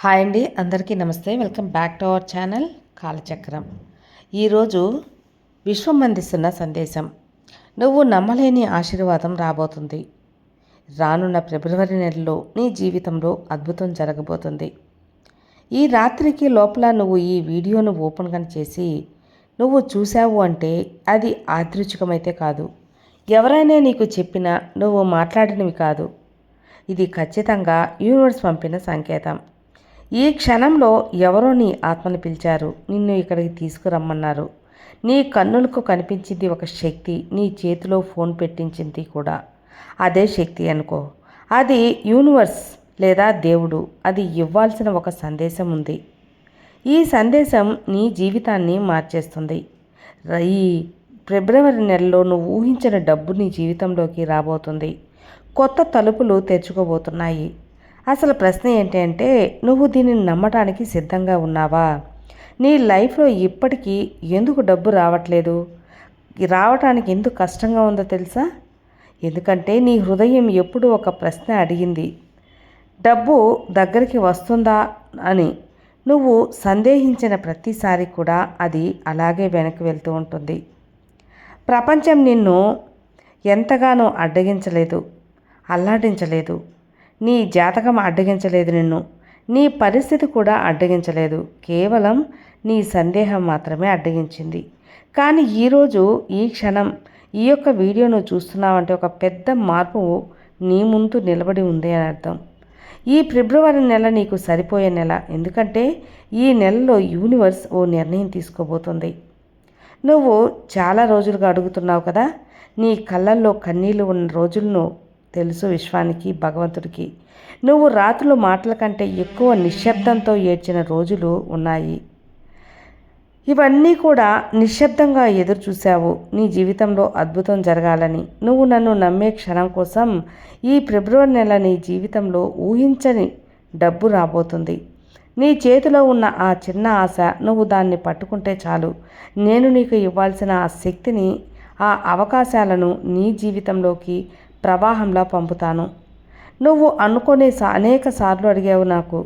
Hi అండి అందరికీ నమస్తే. Welcome back to our channel Kalachakram. ఈరోజు విశ్వం అందిస్తున్న సందేశం. నువ్వు నమ్మలేని ఆశీర్వాదం రాబోతుంది. రానున్న ఫిబ్రవరి నెలలో నీ జీవితంలో అద్భుతం జరగబోతుంది. ఈ రాత్రికి లోపల నువ్వు ఈ వీడియోను ఓపెన్ చేసి నువ్వు చూసావు అంటే అది ఆదృచికమైతే కాదు. ఎవరైనా నీకు చెప్పినా నువ్వు మాట్లాడినవి కాదు. ఇది ఖచ్చితంగా యూనివర్స్ పంపిన సంకేతం. ఈ క్షణంలో ఎవరో నీ ఆత్మను పిలిచారు. నిన్ను ఇక్కడికి తీసుకురమ్మన్నారు. నీ కన్నులకు కనిపించింది ఒక శక్తి. నీ చేతిలో ఫోన్ పెట్టించింది కూడా. అదే శక్తి అనుకో. అది యూనివర్స్ లేదా దేవుడు. అది ఇవ్వాల్సిన ఒక సందేశం ఉంది. ఈ సందేశం నీ జీవితాన్ని మార్చేస్తుంది. ఈ ఫిబ్రవరి నెలలో నువ్వు ఊహించిన డబ్బు నీ జీవితంలోకి రాబోతుంది. కొత్త తలుపులు తెరుచుకోబోతున్నాయి. అసలు ప్రశ్న ఏంటి అంటే నువ్వు దీనిని నమ్మటానికి సిద్ధంగా ఉన్నావా? నీ లైఫ్లో ఇప్పటికీ ఎందుకు డబ్బు రావట్లేదు? రావటానికి ఎందుకు కష్టంగా ఉందో తెలుసా? ఎందుకంటే నీ హృదయం ఎప్పుడు ఒక ప్రశ్న అడిగింది. డబ్బు దగ్గరికి వస్తుందా అని. నువ్వు సందేహించిన ప్రతిసారి కూడా అది అలాగే వెనక్కి వెళ్తూ ఉంటుంది. ప్రపంచం నిన్ను ఎంతగానో అడ్డగించలేదు అల్లాడించలేదు. నీ జాతకం అడ్డగించలేదు నిన్ను. నీ పరిస్థితి కూడా అడ్డగించలేదు. కేవలం నీ సందేహం మాత్రమే అడ్డగించింది. కానీ ఈరోజు ఈ క్షణం ఈ యొక్క వీడియోను చూస్తున్నావంటే ఒక పెద్ద మార్పు నీ ముందు నిలబడి ఉంది అని అర్థం. ఈ ఫిబ్రవరి నెల నీకు సరిపోయే నెల. ఎందుకంటే ఈ నెలలో యూనివర్స్ ఓ నిర్ణయం తీసుకోబోతుంది. నువ్వు చాలా రోజులుగా అడుగుతున్నావు కదా నీ కళ్ళల్లో కన్నీళ్ళు ఉన్న రోజులను తెలుసు విశ్వానికి భగవంతుడికి. నువ్వు రాత్రులు మాటల కంటే ఎక్కువ నిశ్శబ్దంతో ఏడ్చిన రోజులు ఉన్నాయి. ఇవన్నీ కూడా నిశ్శబ్దంగా ఎదురు చూశావు నీ జీవితంలో అద్భుతం జరగాలని. నువ్వు నన్ను నమ్మే క్షణం కోసం ఈ ఫిబ్రవరి నెల నీ జీవితంలో ఊహించని డబ్బు రాబోతుంది. నీ చేతిలో ఉన్న ఆ చిన్న ఆశ నువ్వు దాన్ని పట్టుకుంటే చాలు. నేను నీకు ఇవ్వాల్సిన ఆ శక్తిని ఆ అవకాశాలను నీ జీవితంలోకి ప్రవాహంలా పంపుతాను. నువ్వు అనుకునే అనేక సార్లు అడిగావు నాకు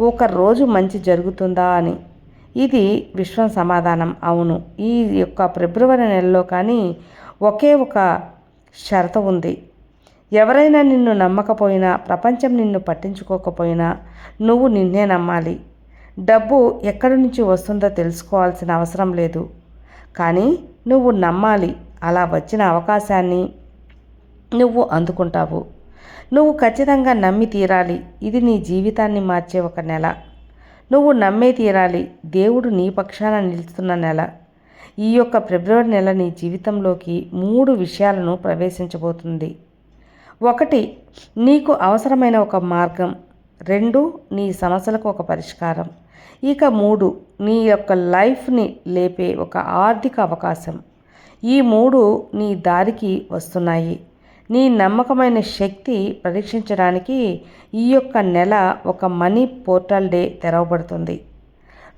ఒక రోజు మంచి జరుగుతుందా అని. ఇది విశ్వం సమాధానం. అవును ఈ యొక్క ఫిబ్రవరి నెలలో కానీ ఒకే ఒక షరత ఉంది. ఎవరైనా నిన్ను నమ్మకపోయినా ప్రపంచం నిన్ను పట్టించుకోకపోయినా నువ్వు నిన్నే నమ్మాలి. డబ్బు ఎక్కడి నుంచి వస్తుందో తెలుసుకోవాల్సిన అవసరం లేదు. కానీ నువ్వు నమ్మాలి అలా వచ్చిన అవకాశాన్ని నువ్వు అందుకుంటావు. నువ్వు ఖచ్చితంగా నమ్మి తీరాలి. ఇది నీ జీవితాన్ని మార్చే ఒక నెల. నువ్వు నమ్మే తీరాలి. దేవుడు నీ పక్షాన నిలుస్తున్న నెల. ఈ యొక్క ఫిబ్రవరి నెల నీ జీవితంలోకి మూడు విషయాలను ప్రవేశించబోతుంది. ఒకటి నీకు అవసరమైన ఒక మార్గం. రెండు నీ సమస్యలకు ఒక పరిష్కారం. ఇక మూడు నీ యొక్క లైఫ్ని లేపే ఒక ఆర్థిక అవకాశం. ఈ మూడు నీ దారికి వస్తున్నాయి. నీ నమ్మకమైన శక్తి పరీక్షించడానికి ఈ యొక్క నెల ఒక మనీ పోర్టల్ డే తెరవబడుతుంది.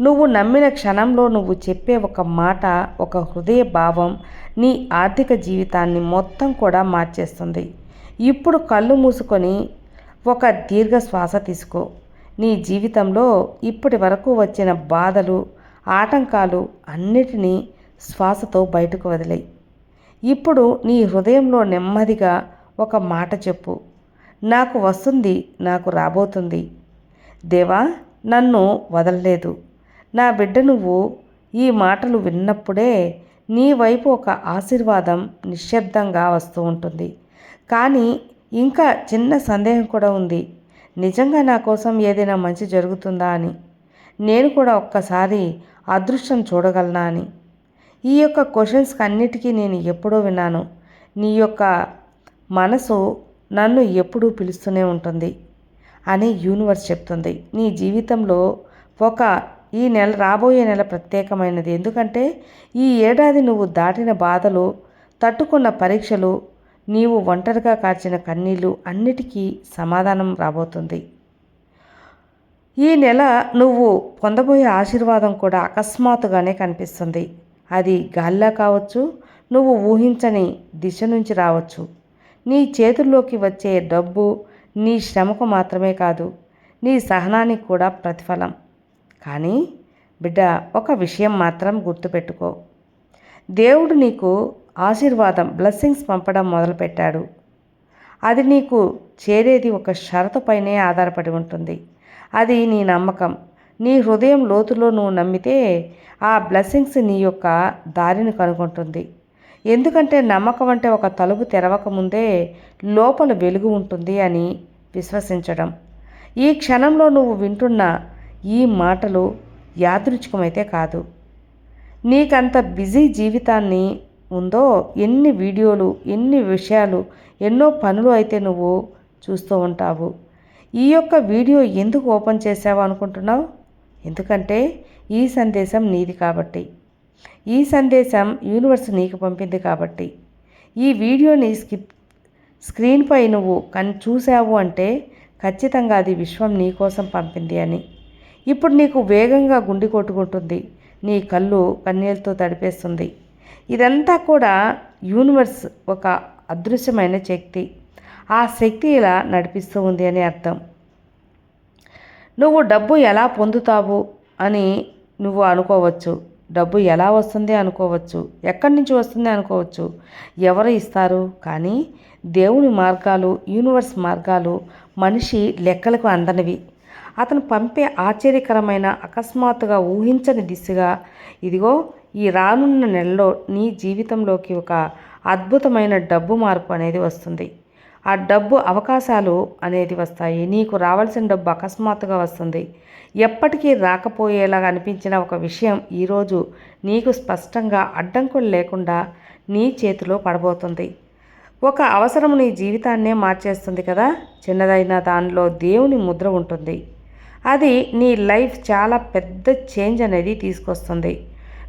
నువ్వు నమ్మిన క్షణంలో నువ్వు చెప్పే ఒక మాట ఒక హృదయ భావం నీ ఆర్థిక జీవితాన్ని మొత్తం కూడా మార్చేస్తుంది. ఇప్పుడు కళ్ళు మూసుకొని ఒక దీర్ఘ శ్వాస తీసుకో. నీ జీవితంలో ఇప్పటి వరకు వచ్చిన బాధలు ఆటంకాలు అన్నిటినీ శ్వాసతో బయటకు వదిలేయి. ఇప్పుడు నీ హృదయంలో నెమ్మదిగా ఒక మాట చెప్పు. నాకు వస్తుంది నాకు రాబోతుంది. దేవా నన్ను వదలలేదు. నా బిడ్డ నువ్వు ఈ మాటలు విన్నప్పుడే నీ వైపు ఒక ఆశీర్వాదం నిశ్శబ్దంగా వస్తూ ఉంటుంది. కానీ ఇంకా చిన్న సందేహం కూడా ఉంది. నిజంగా నా కోసం ఏదైనా మంచి జరుగుతుందా అని? నేను కూడా ఒక్కసారి అదృష్టం చూడగలనా అని? ఈ యొక్క క్వశ్చన్స్కి అన్నిటికీ నేను ఎప్పుడో విన్నాను. నీ యొక్క మనసు నన్ను ఎప్పుడూ పిలుస్తూనే ఉంటుంది అని యూనివర్స్ చెప్తుంది. నీ జీవితంలో ఒక ఈ నెల రాబోయే నెల ప్రత్యేకమైనది. ఎందుకంటే ఈ ఏడాది నువ్వు దాటిన బాధలు తట్టుకున్న పరీక్షలు నీవు ఒంటరిగా కార్చిన కన్నీళ్ళు అన్నిటికీ సమాధానం రాబోతుంది. ఈ నెల నువ్వు పొందబోయే ఆశీర్వాదం కూడా అకస్మాత్తుగానే కనిపిస్తుంది. అది గాల్లా కావచ్చు నువ్వు ఊహించని దిశ నుంచి రావచ్చు. నీ చేతుల్లోకి వచ్చే డబ్బు నీ శ్రమకు మాత్రమే కాదు నీ సహనానికి కూడా ప్రతిఫలం. కానీ బిడ్డ ఒక విషయం మాత్రం గుర్తుపెట్టుకో. దేవుడు నీకు ఆశీర్వాదం బ్లెస్సింగ్స్ పంపడం మొదలుపెట్టాడు. అది నీకు చేరేది ఒక షరతుపైనే ఆధారపడి ఉంటుంది. అది నీ నమ్మకం. నీ హృదయం లోతులో నువ్వు నమ్మితే ఆ బ్లెస్సింగ్స్ నీ యొక్క దారిని కనుగొంటుంది. ఎందుకంటే నమ్మకం అంటే ఒక తలుపు తెరవక ముందే లోపల వెలుగు ఉంటుంది అని విశ్వసించడం. ఈ క్షణంలో నువ్వు వింటున్న ఈ మాటలు యాదృచ్ఛికమైతే కాదు. నీకంత బిజీ జీవితాన్ని ఉందో ఎన్ని వీడియోలు ఎన్ని విషయాలు ఎన్నో పనులు అయితే నువ్వు చూస్తూ ఉంటావు. ఈ యొక్క వీడియో ఎందుకు ఓపెన్ చేసావు అనుకుంటున్నావు? ఎందుకంటే ఈ సందేశం నీది కాబట్టి. ఈ సందేశం యూనివర్స్ నీకు పంపింది కాబట్టి. ఈ వీడియోని స్కిప్ స్క్రీన్పై నువ్వు కన్ చూసావు అంటే ఖచ్చితంగా అది విశ్వం నీ కోసం పంపింది అని. ఇప్పుడు నీకు వేగంగా గుండె కొట్టుకుంటుంది. నీ కళ్ళు కన్నీళ్ళతో తడిపేస్తుంది. ఇదంతా కూడా యూనివర్స్ ఒక అదృశ్యమైన శక్తి. ఆ శక్తి ఇలా నడిపిస్తూ ఉంది అని అర్థం. నువ్వు డబ్బు ఎలా పొందుతావు అని నువ్వు అనుకోవచ్చు. డబ్బు ఎలా వస్తుంది అనుకోవచ్చు. ఎక్కడి నుంచి వస్తుంది అనుకోవచ్చు. ఎవరు ఇస్తారు? కానీ దేవుని మార్గాలు యూనివర్స్ మార్గాలు మనిషి లెక్కలకు అందనివి. అతను పంపే ఆశ్చర్యకరమైన అకస్మాత్తుగా ఊహించని దిశగా ఇదిగో ఈ రానున్న నెలలో నీ జీవితంలోకి ఒక అద్భుతమైన డబ్బు మార్పు అనేది వస్తుంది. ఆ డబ్బు అవకాశాలు అనేది వస్తాయి. నీకు రావాల్సిన డబ్బు అకస్మాత్తుగా వస్తుంది. ఎప్పటికీ రాకపోయేలాగా అనిపించిన ఒక విషయం ఈరోజు నీకు స్పష్టంగా అడ్డంకులు లేకుండా నీ చేతిలో పడబోతుంది. ఒక అవసరం నీ జీవితాన్నే మార్చేస్తుంది కదా? చిన్నదైన దానిలో దేవుని ముద్ర ఉంటుంది. అది నీ లైఫ్ చాలా పెద్ద చేంజ్ అనేది తీసుకొస్తుంది.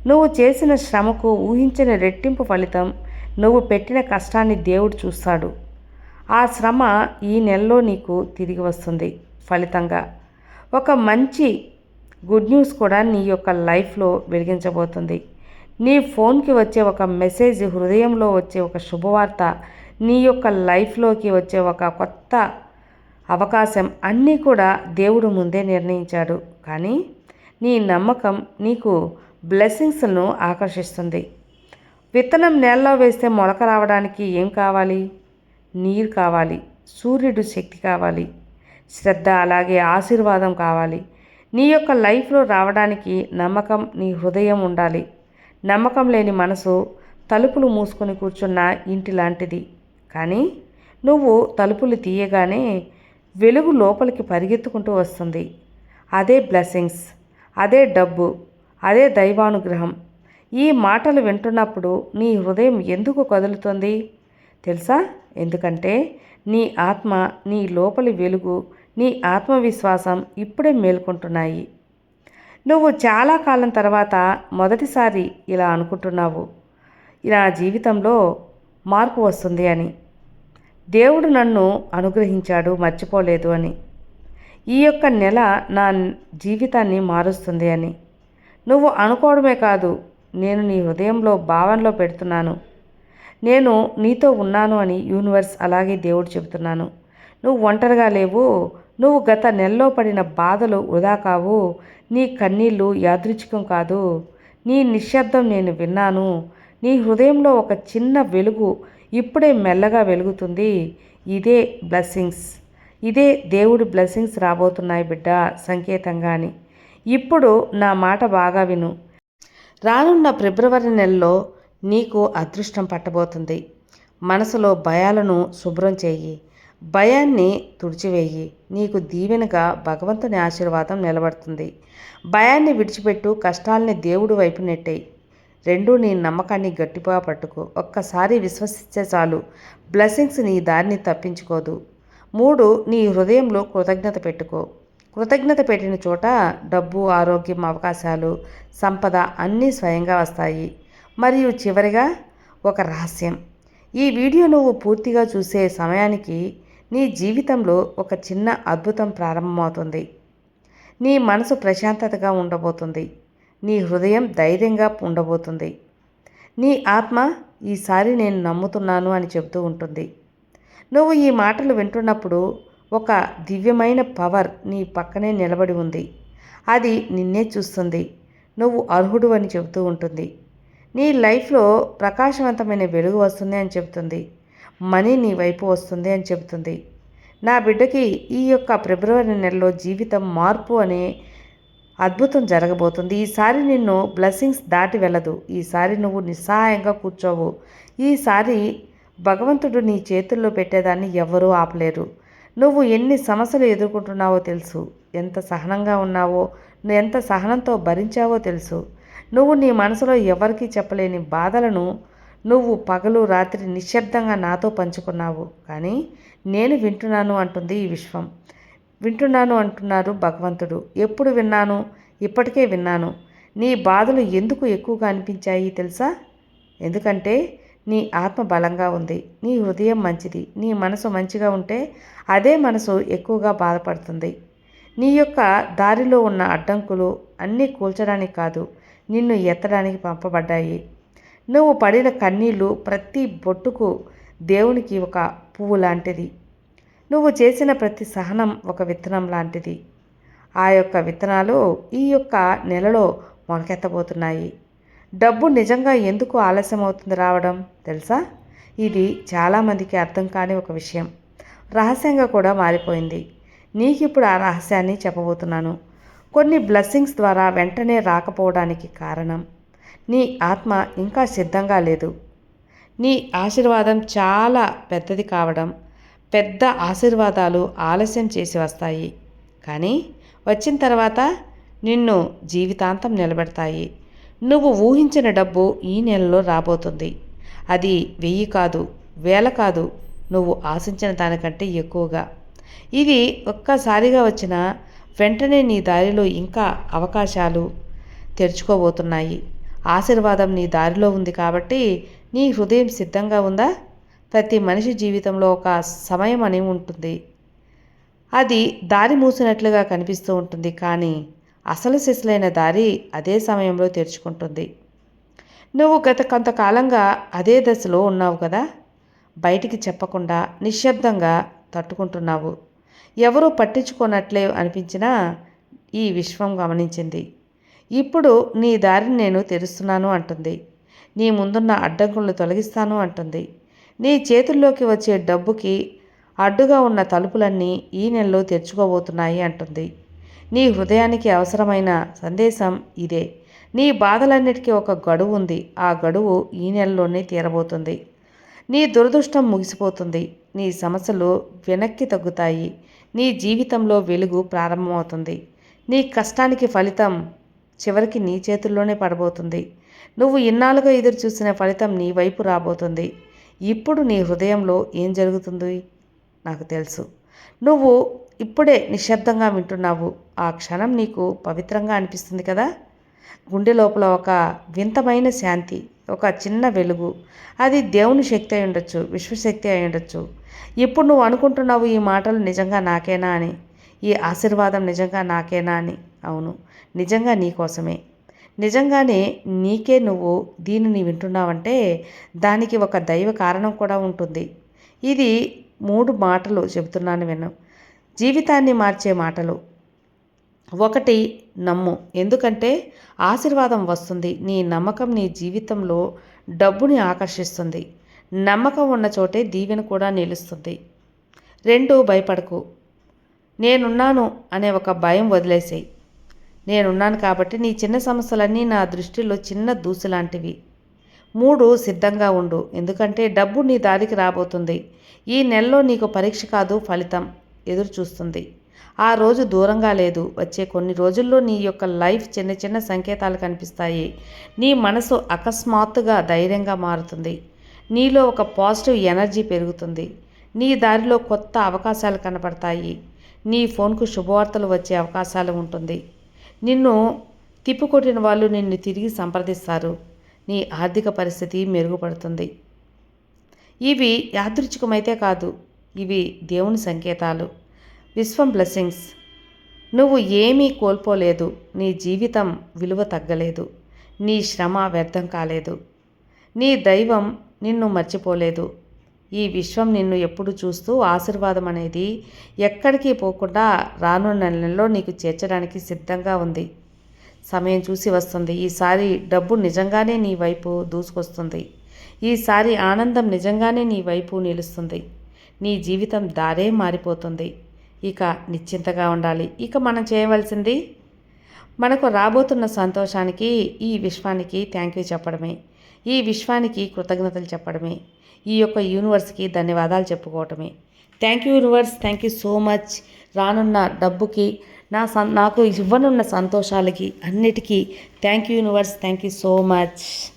నువ్వు చేసిన శ్రమకు ఊహించిన రెట్టింపు ఫలితం నువ్వు పెట్టిన కష్టాన్ని దేవుడు చూస్తాడు. ఆ శ్రమ ఈ నెలలో నీకు తిరిగి వస్తుంది ఫలితంగా. ఒక మంచి గుడ్ న్యూస్ కూడా నీ యొక్క లైఫ్లో వెలిగించబోతుంది. నీ ఫోన్కి వచ్చే ఒక మెసేజ్ హృదయంలో వచ్చే ఒక శుభవార్త నీ యొక్క లైఫ్లోకి వచ్చే ఒక కొత్త అవకాశం అన్నీ కూడా దేవుడు ముందే నిర్ణయించాడు. కానీ నీ నమ్మకం నీకు బ్లెస్సింగ్స్ను ఆకర్షిస్తుంది. విత్తనం నేలలో వేస్తే మొలక రావడానికి ఏం కావాలి? నీరు కావాలి సూర్యుడు శక్తి కావాలి శ్రద్ధ అలాగే ఆశీర్వాదం కావాలి. నీ యొక్క లైఫ్లో రావడానికి నమ్మకం నీ హృదయం ఉండాలి. నమ్మకం లేని మనసు తలుపులు మూసుకొని కూర్చున్న ఇంటి లాంటిది. కానీ నువ్వు తలుపులు తీయగానే వెలుగు లోపలికి పరిగెత్తుకుంటూ వస్తుంది. అదే బ్లెస్సింగ్స్ అదే డబ్బు అదే దైవానుగ్రహం. ఈ మాటలు వింటున్నప్పుడు నీ హృదయం ఎందుకు కదులుతుంది? తెలుసా? ఎందుకంటే నీ ఆత్మ నీ లోపలి వెలుగు నీ ఆత్మవిశ్వాసం ఇప్పుడే మేల్కొంటున్నాయి. నువ్వు చాలా కాలం తర్వాత మొదటిసారి ఇలా అనుకుంటున్నావు. నా జీవితంలో మార్పు వస్తుంది అని. దేవుడు నన్ను అనుగ్రహించాడు మర్చిపోలేదు అని. ఈ యొక్క నెల నా జీవితాన్ని మారుస్తుంది అని. నువ్వు అనుకోవడమే కాదు నేను నీ హృదయంలో భావనలో పెడుతున్నాను. నేను నీతో ఉన్నాను అని యూనివర్స్ అలాగే దేవుడు చెబుతున్నాను. నువ్వు ఒంటరిగా లేవు. నువ్వు గత నెలలో పడిన బాధలు వృధా కావు. నీ కన్నీళ్ళు యాదృచ్ఛికం కాదు. నీ నిశ్శబ్దం నేను విన్నాను. నీ హృదయంలో ఒక చిన్న వెలుగు ఇప్పుడే మెల్లగా వెలుగుతుంది. ఇదే బ్లెస్సింగ్స్. ఇదే దేవుడి బ్లెస్సింగ్స్ రాబోతున్నాయి బిడ్డ సంకేతంగా అని ఇప్పుడు నా మాట బాగా విను. రానున్న ఫిబ్రవరి నెలలో నీకు అదృష్టం పట్టబోతుంది. మనసులో భయాలను శుభ్రం చేయి. భయాన్ని తుడిచివేయి. నీకు దీవెనగా భగవంతుని ఆశీర్వాదం నిలబడుతుంది. భయాన్ని విడిచిపెట్టు కష్టాల్ని దేవుడు వైపు నెట్టేయి. రెండు నీ నమ్మకాన్ని గట్టిగా పట్టుకో. ఒక్కసారి విశ్వసిస్తే చాలు. బ్లెస్సింగ్స్ నీ దారిని తప్పించుకోదు. మూడు నీ హృదయంలో కృతజ్ఞత పెట్టుకో. కృతజ్ఞత పెట్టిన చోట డబ్బు ఆరోగ్యం అవకాశాలు సంపద అన్నీ స్వయంగా వస్తాయి. మరియు చివరిగా ఒక రహస్యం. ఈ వీడియో నువ్వు పూర్తిగా చూసే సమయానికి నీ జీవితంలో ఒక చిన్న అద్భుతం ప్రారంభమవుతుంది. నీ మనసు ప్రశాంతతగా ఉండబోతుంది. నీ హృదయం ధైర్యంగా ఉండబోతుంది. నీ ఆత్మ ఈసారి నేను నమ్ముతున్నాను అని చెబుతూ ఉంటుంది. నువ్వు ఈ మాటలు వింటున్నప్పుడు ఒక దివ్యమైన పవర్ నీ పక్కనే నిలబడి ఉంది. అది నిన్నే చూస్తుంది. నువ్వు అర్హుడు అని చెబుతూ ఉంటుంది. నీ లైఫ్లో ప్రకాశవంతమైన వెలుగు వస్తుంది అని చెబుతుంది. మనీ నీ వైపు వస్తుంది అని చెబుతుంది. నా బిడ్డకి ఈ యొక్క ఫిబ్రవరి నెలలో జీవితం మార్పు అనే అద్భుతం జరగబోతుంది. ఈసారి నిన్ను బ్లెస్సింగ్స్ దాటి వెళ్ళదు. ఈసారి నువ్వు నిస్సహాయంగా కూర్చోవు. ఈసారి భగవంతుడు నీ చేతుల్లో పెట్టేదాన్ని ఎవరూ ఆపలేరు. నువ్వు ఎన్ని సమస్యలు ఎదుర్కొంటున్నావో తెలుసు. ఎంత సహనంగా ఉన్నావో నువ్వు ఎంత సహనంతో భరించావో తెలుసు. నువ్వు నీ మనసులో ఎవరికీ చెప్పలేని బాధలను నువ్వు పగలు రాత్రి నిశ్శబ్దంగా నాతో పంచుకున్నావు. కానీ నేను వింటున్నాను అంటుంది ఈ విశ్వం. వింటున్నాను అంటున్నారు భగవంతుడు. ఎప్పుడు విన్నాను? ఇప్పటికే విన్నాను. నీ బాధలు ఎందుకు ఎక్కువగా అనిపించాయి తెలుసా? ఎందుకంటే నీ ఆత్మ బలంగా ఉంది. నీ హృదయం మంచిది. నీ మనసు మంచిగా ఉంటే అదే మనసు ఎక్కువగా బాధపడుతుంది. నీ యొక్క దారిలో ఉన్న అడ్డంకులు అన్నీ కూల్చడానికి కాదు. నిన్ను ఎత్తడానికి పంపబడ్డాయి. నువ్వు పడిన కన్నీళ్ళు ప్రతి బొట్టుకు దేవునికి ఒక పువ్వు లాంటిది. నువ్వు చేసిన ప్రతి సహనం ఒక విత్తనం లాంటిది. ఆ యొక్క విత్తనాలు ఈ యొక్క నెలలో మొలకెత్తబోతున్నాయి. డబ్బు నిజంగా ఎందుకు ఆలస్యం అవుతుంది రావడం తెలుసా? ఇది చాలామందికి అర్థం కాని ఒక విషయం. రహస్యంగా కూడా మారిపోయింది. నీకు ఇప్పుడు ఆ రహస్యాన్ని చెప్పబోతున్నాను. కొన్ని బ్లెస్సింగ్స్ ద్వారా వెంటనే రాకపోవడానికి కారణం. నీ ఆత్మ ఇంకా సిద్ధంగా లేదు. నీ ఆశీర్వాదం చాలా పెద్దది కావడం పెద్ద ఆశీర్వాదాలు ఆలస్యం చేసి వస్తాయి. కానీ వచ్చిన తర్వాత నిన్ను జీవితాంతం నిలబెడతాయి. నువ్వు ఊహించిన డబ్బు ఈ నెలలో రాబోతుంది. అది వెయ్యి కాదు వేల కాదు నువ్వు ఆశించిన దానికంటే ఎక్కువగా. ఇది ఒక్కసారిగా వచ్చిన వెంటనే నీ దారిలో ఇంకా అవకాశాలు తెరుచుకోబోతున్నాయి. ఆశీర్వాదం నీ దారిలో ఉంది కాబట్టి నీ హృదయం సిద్ధంగా ఉందా? ప్రతి మనిషి జీవితంలో ఒక సమయం అని ఉంటుంది. అది దారి మూసినట్లుగా కనిపిస్తూ ఉంటుంది కానీ అసలు సిసలైన దారి అదే సమయంలో తెరుచుకుంటుంది. నువ్వు గత కొంతకాలంగా అదే దశలో ఉన్నావు కదా? బయటికి చెప్పకుండా నిశ్శబ్దంగా తట్టుకుంటున్నావు. ఎవరూ పట్టించుకోనట్లే అనిపించినా ఈ విశ్వం గమనించింది. ఇప్పుడు నీ దారిని నేను తెరుస్తున్నాను అంటుంది. నీ ముందున్న అడ్డంకులను తొలగిస్తాను అంటుంది. నీ చేతుల్లోకి వచ్చే డబ్బుకి అడ్డుగా ఉన్న తలుపులన్నీ ఈ నెలలో తెరుచుకోబోతున్నాయి అంటుంది. నీ హృదయానికి అవసరమైన సందేశం ఇదే. నీ బాధలన్నిటికీ ఒక గడువు ఉంది. ఆ గడువు ఈ నెలలోనే తీరబోతుంది. నీ దురదృష్టం ముగిసిపోతుంది. నీ సమస్యలు వెనక్కి తగ్గుతాయి. నీ జీవితంలో వెలుగు ప్రారంభమవుతుంది. నీ కష్టానికి ఫలితం చివరికి నీ చేతుల్లోనే పడబోతుంది. నువ్వు ఇన్నాళ్ళుగా ఎదురు చూసిన ఫలితం నీ వైపు రాబోతుంది. ఇప్పుడు నీ హృదయంలో ఏం జరుగుతుంది? నాకు తెలుసు. నువ్వు ఇప్పుడే నిశ్శబ్దంగా వింటున్నావు. ఆ క్షణం నీకు పవిత్రంగా అనిపిస్తుంది కదా? గుండె లోపల ఒక వింతమైన శాంతి ఒక చిన్న వెలుగు. అది దేవుని శక్తి అయి ఉండొచ్చు విశ్వశక్తి అయి ఉండొచ్చు. ఇప్పుడు నువ్వు అనుకుంటున్నావు ఈ మాటలు నిజంగా నాకేనా అని? ఈ ఆశీర్వాదం నిజంగా నాకేనా అని? అవును నిజంగా నీ కోసమే. నిజంగానే నీకే నువ్వు దీనిని వింటున్నావంటే దానికి ఒక దైవ కారణం కూడా ఉంటుంది. ఇది మూడు మాటలు చెబుతున్నాను విను. జీవితాన్ని మార్చే మాటలు. ఒకటి నమ్ము. ఎందుకంటే ఆశీర్వాదం వస్తుంది. నీ నమ్మకం నీ జీవితంలో డబ్బుని ఆకర్షిస్తుంది. నమ్మకం ఉన్న చోటే దీవెన కూడా నిలుస్తుంది. రెండు భయపడకు. నేనున్నాను అనే ఒక భయం వదిలేసేయి. నేనున్నాను కాబట్టి నీ చిన్న సమస్యలన్నీ నా దృష్టిలో చిన్న దూసు లాంటివి మూడు సిద్ధంగా ఉండు. ఎందుకంటే డబ్బు నీ దారికి రాబోతుంది. ఈ నెలలో నీకు పరీక్ష కాదు ఫలితం ఎదురు చూస్తుంది ఆ రోజు దూరంగా లేదు. వచ్చే కొన్ని రోజుల్లో నీ యొక్క లైఫ్ చిన్న చిన్న సంకేతాలు కనిపిస్తాయి. నీ మనసు అకస్మాత్తుగా ధైర్యంగా మారుతుంది. నీలో ఒక పాజిటివ్ ఎనర్జీ పెరుగుతుంది. నీ దారిలో కొత్త అవకాశాలు కనపడతాయి. నీ ఫోన్కు శుభవార్తలు వచ్చే అవకాశాలు ఉంటుంది. నిన్ను తిప్పుకొట్టిన వాళ్ళు నిన్ను తిరిగి సంప్రదిస్తారు. నీ ఆర్థిక పరిస్థితి మెరుగుపడుతుంది. ఇవి యాదృచ్ఛికమైతే కాదు ఇవి దేవుని సంకేతాలు. విశ్వం బ్లెస్సింగ్స్. నువ్వు ఏమీ కోల్పోలేదు. నీ జీవితం విలువ తగ్గలేదు. నీ శ్రమ వ్యర్థం కాలేదు. నీ దైవం నిన్ను మర్చిపోలేదు. ఈ విశ్వం నిన్ను ఎప్పుడు చూస్తూ ఆశీర్వాదం అనేది ఎక్కడికి పోకుండా రానున్న నెలలో నీకు చేర్చడానికి సిద్ధంగా ఉంది. సమయం చూసి వస్తుంది. ఈసారి డబ్బు నిజంగానే నీ వైపు దూసుకొస్తుంది. ఈసారి ఆనందం నిజంగానే నీ వైపు నిలుస్తుంది. నీ జీవితం దారే మారిపోతుంది. ఇక నిశ్చింతగా ఉండాలి. ఇక మనం చేయవలసింది మనకు రాబోతున్న సంతోషానికి ఈ విశ్వానికి థ్యాంక్ యూ చెప్పడమే. ఈ విశ్వానికి కృతజ్ఞతలు చెప్పడమే. ఈ యొక్క యూనివర్స్కి ధన్యవాదాలు చెప్పుకోవటమే. Thank you universe thank you so much. రానున్న డబ్బుకి నా సన్ నాకు ఇవ్వనున్న సంతోషాలకి అన్నిటికీ thank you universe thank you so much.